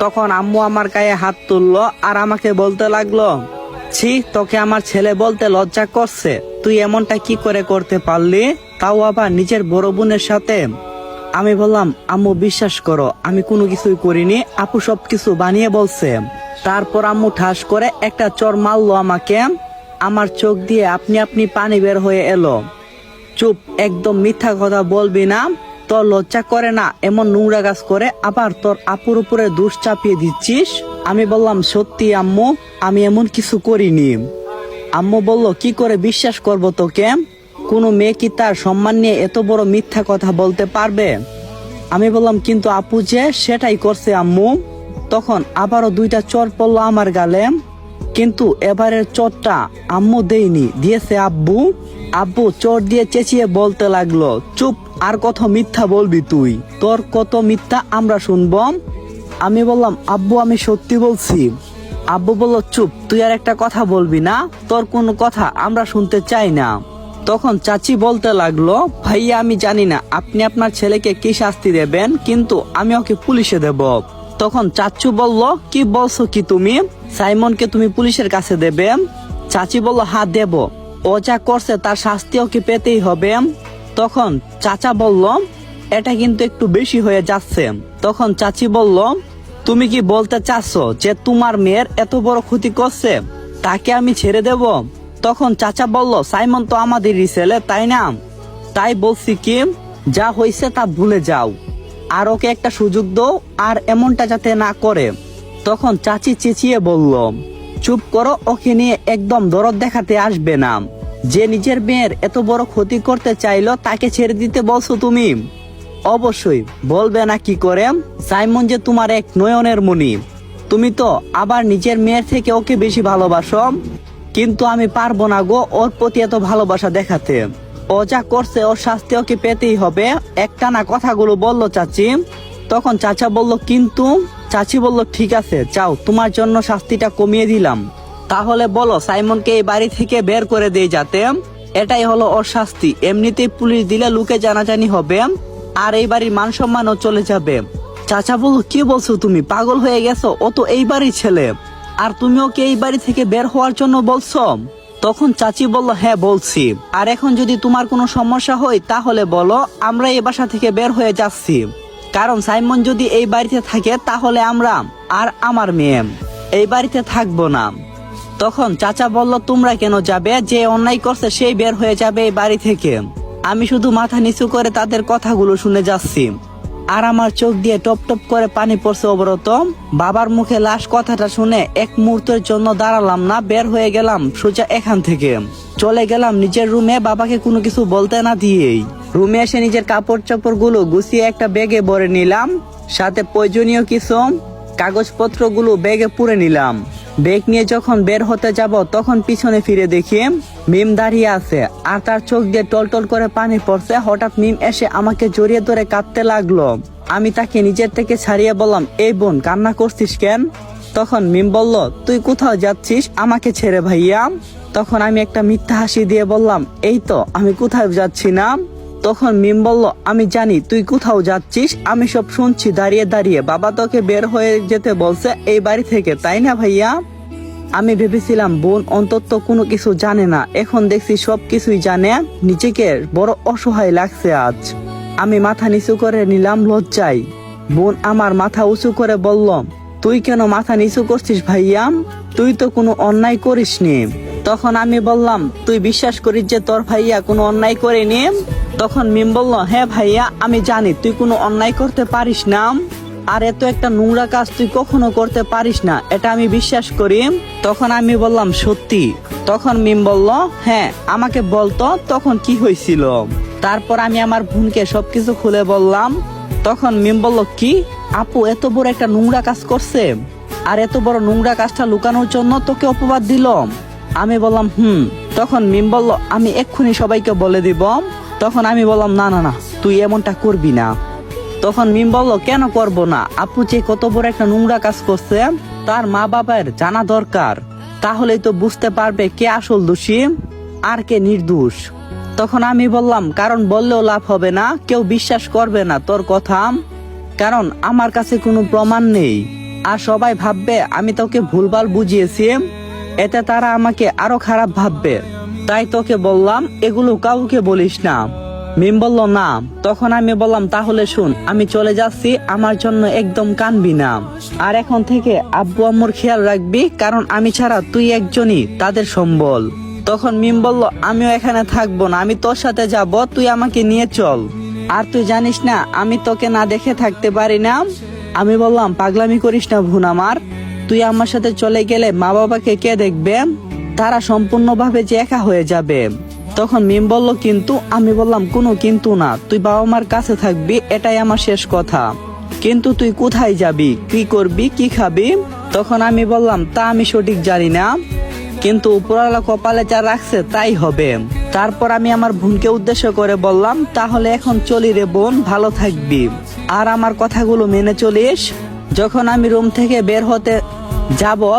তখন আম্মু আমার গায়ে হাত তুললো আর আমাকে বলতে লাগল, ছি, তোকে আমার ছেলে বলতে লজ্জা করছে। তুই এমনটা কি করে করতে পারলি? তাও আবার নিজের বড় বোনের সাথে? আমি বললাম, আম্মু, বিশ্বাস করো, আমি কোনো কিছুই করিনি। আপু সব কিছু বানিয়ে বলছে। তারপর আম্মু ঠাস করে একটা চর মারলো আমাকে। আমার চোখ দিয়ে আপনি আপনি পানি বের হয়ে এলো। চুপ, একদম মিথ্যা কথা বলবি না। তোর লজ্জা করে না, এমন নোংরা কাজ করে আবার তোর আপুর উপরে দুষ চাপিয়ে দিচ্ছিস? আমি বললাম, সত্যি আম্মু, আমি এমন কিছু করিনি। আম্মু বলল, কি করে বিশ্বাস করব তোকে? কোনো মেয়ে কি তার সম্মান নিয়ে এত বড় মিথ্যা কথা বলতে পারবে? আমি বললাম, কিন্তু আপু যে, সেটাই করছে আম্মু। তখন আবারও দুইটা চর পড়ল আমার গালে। কিন্তু এবারের চোরটা আম্মু দেয়নি, দিয়েছে আব্বু। আব্বু চোর দিয়ে চেঁচিয়ে বলতে লাগল, চুপ আর কত মিথ্যা বলবি তুই? তোর কত মিথ্যা আমরা শুনব আমি বললাম, আব্বু, আমি সত্যি বলছি। আব্বু বলল, চুপ, তুই আর একটা কথা বলবি না, তোর কোনো কথা আমরা শুনতে চাই না। তখন চাচি বলতে লাগল, ভাইয়া, আমি জানি না, আপনি আপনার ছেলেকে কি শাস্তি দেবেন, কিন্তু আমি ওকে পুলিশে দেব। তখন চাচু বলল, কি বলছো কি তুমি? সাইমনকে তুমি পুলিশের কাছে দেবে চাচি বলল হ্যাঁ দেব। ও যা করছে তার শাস্তি ওকে পেতেই হবে। তখন চাচা বলল, এটা কিন্তু একটু বেশি হয়ে যাচ্ছে। তখন চাচি বলল, তুমি কি বলতে চাচ্ছ যে তোমার মেয়ের এত বড় ক্ষতি করছে? তাকে আমি ছেড়ে দেব? তখন চাচা বলল, সাইমন তো আমাদেরই ছেলে, তাই না? তাই বলছি কি, যা হয়েছে তা ভুলে যাও। আর ওকে একটা সুযোগ দাও, আর এমনটা যাতে না করে। তখন চাচি চেঁচিয়ে বলল, চুপ করো, ওকে নিয়ে একদম দরদ দেখাতে আসবে না। যে নিজের মেয়ের এত বড় ক্ষতি করতে চাইলো, তাকে ছেড়ে দিতে বলছো তুমি? অবশ্যই। বলবে না কি করে? সাইমন যে তোমার এক নয়নের মনি তুমি তো আবার নিজের মেয়ের থেকে ওকে বেশি ভালোবাসো? কিন্তু আমি পারব না গো ওর প্রতি এত ভালোবাসা দেখাতে। ও যা করছে, ওর শাস্তি ওকে পেতেই হবে। একটা না কথাগুলো বলল চাচি। তখন চাচা বলল, কিন্তু? চাচি বলল, ঠিক আছে চাও তোমার জন্য শাস্তিটা কমিয়ে দিলাম। তাহলে বলো, সাইমনকে এই বাড়ি থেকে বের করে দিয়ে যাতে এটাই হলো ওর শাস্তি। এমনিতেই পুলিশ দিলে লোকে জানাজানি হবে আর এই বাড়ির মান সম্মানও চলে যাবে। চাচা বলল কি বলছো তুমি? পাগল হয়ে গেছো? ও তো এই বাড়ির ছেলে। আর তুমি ওকে এই বাড়ি থেকে বের হওয়ার জন্য বলছো? তখন চাচি বলল হ্যাঁ বলছি। আর এখন যদি তোমার কোনো সমস্যা হয়, তাহলে বলো, আমরা এই বাসা থেকে বের হয়ে যাচ্ছি। কারণ সাইমন যদি এই বাড়িতে থাকে, তাহলে আমরা আর আমার মেয়ে। এই বাড়িতে থাকব না। তখন চাচা বলল, তোমরা কেন যাবে? যে অন্যায় করছে সেই বের হয়ে যাবে এই বাড়ি থেকে। আমি শুধু মাথা নিচু করে তাদের কথাগুলো শুনে যাচ্ছি। আর আমার চোখ দিয়ে টপ টপ করে পানি পড়ছে অবরত বাবার মুখে লাশ কথাটা শুনে এক মুহূর্তের জন্য দাঁড়ালাম না, বের হয়ে গেলাম সোজা এখান থেকে। চলে গেলাম নিজের রুমে, বাবাকে কোনো কিছু বলতে না দিয়েই। রুমে এসে নিজের কাপড় চোপড়গুলো গুছিয়ে একটা ব্যাগে ভরে নিলাম, সাথে প্রয়োজনীয় কিছু কাগজপত্রগুলো ব্যাগে পুরে নিলাম। ব্যাগ নিয়ে যখন বের হতে যাব, তখন পিছনে ফিরে দেখি মিম দাঁড়িয়ে আছে আর তার চোখ দিয়ে টলটল করে পানি পড়ছে। হঠাৎ মিম এসে আমাকে জড়িয়ে ধরে কাঁদতে লাগল। আমি তাকে নিজের থেকে ছাড়িয়ে বললাম, এই বোন, কান্না করছিস কেন? তখন মিম বলল, তুই কোথাও যাচ্ছিস? আমাকে ছেড়ে ভাইয়া। তখন আমি একটা মিথ্যা হাসি দিয়ে বললাম, এই তো, আমি কোথাও যাচ্ছি না। তখন মিম বলল, আমি জানি, তুই কোথাও যাচ্ছিস? আমি সব শুনছি, দাঁড়িয়ে দাঁড়িয়ে। বাবা তোকে বের হয়ে যেতে বলছে, এই বাড়ি থেকে, তাই না ভাইয়া? আমি ভেবেছিলাম, বোন অন্তত কোনো কিছু জানে না। এখন দেখছি সব কিছুই জানে। নিজেকে বড় অসহায় লাগছে আজ। আমি মাথা নিচু করে নিলাম লজ্জায়। বোন আমার মাথা উঁচু করে বলল, তুই কেন মাথা নিচু করছিস ভাইয়া? তুই তো কোনো অন্যায় করিসনি। তখন আমি বললাম, তুই বিশ্বাস করিস যে তোর ভাইয়া কোনো অন্যায় করেনি? তখন মিম বলল হ্যাঁ ভাইয়া, আমি জানি, তুই কোনো অন্যায় করতে পারিস না। আর এত একটা নোংরা কাজ তুই কখনো করতে পারিস না, এটা আমি বিশ্বাস করি। তখন আমি বললাম, সত্যি? তখন মিম বলল হ্যাঁ আমাকে বলতো তখন কি হয়েছিল? তারপর আমি আমার বোনকে সবকিছু খুলে বললাম। তখন মিম বলল, কি? আপু, এত বড় একটা নোংরা কাজ করছে। আর এত বড় নোংরা কাজটা লুকানোর জন্য তোকে অপবাদ দিল? আমি বললাম, হুম। তখন মিম বলল, আমি এক্ষুনি সবাইকে বলে দিব। তখন আমি বললাম, না না না, তুই এমনটা করবি না। তখন মিম বলল, কেন করব না? আপু যে কত বড় একটা নোংরা কাজ করছে, তার মা বাবার জানা দরকার। তাহলেই তো বুঝতে পারবে কে আসল দোষী আর কে নির্দোষ। তখন আমি বললাম, কারণ বললেও লাভ হবে না, কেউ বিশ্বাস করবে না তোর কথা। কারণ আমার কাছে কোনো প্রমাণ নেই। আর সবাই ভাববে, আমি তোকে ভুলভাল বুঝিয়েছি। এতে তারা আমাকে আরও খারাপ ভাববে। তাই তোকে বললাম, এগুলো কাউকে বলিস না। মিম বলল, না। তখন আমি বললাম, তাহলে শুন, আমি চলে যাচ্ছি, আমার জন্য একদম কানবি না। আর এখন থেকে আব্বু আম্মুর খেয়াল রাখবি, কারণ আমি ছাড়া তুই একজনই তাদের সম্বল। তখন মিম বলল, আমিও এখানে থাকব না, আমি তোর সাথে যাব, তুই আমাকে নিয়ে চল। আর তুই জানিস না, আমি তোকে না দেখে থাকতে পারি না? আমি বললাম, পাগলামি করিস না ভুন আমার, তুই আমার সাথে চলে গেলে মা বাবাকে কে দেখবে? তারা সম্পূর্ণভাবে যে একা হয়ে যাবে। তখন মিম বলল, কিন্তু আমি বললাম, কোনো কিন্তু না, তুই বাবা মার কাছে থাকবি, এটাই আমার শেষ কথা। কিন্তু তুই কোথায় যাবি, কি করবি, কি খাবি? তখন আমি বললাম, তা আমি সঠিক জানি না। কিন্তু উপরওয়ালা কপালে যা রাখছে, তাই হবে। তারপর আমি আমার বোনকে উদ্দেশ্য করে বললাম, তাহলে এখন চলি রে বোন, ভালো থাকবি। আর আমার কথাগুলো মেনে চলিস। যখন আমি রুম থেকে বের হতে যাব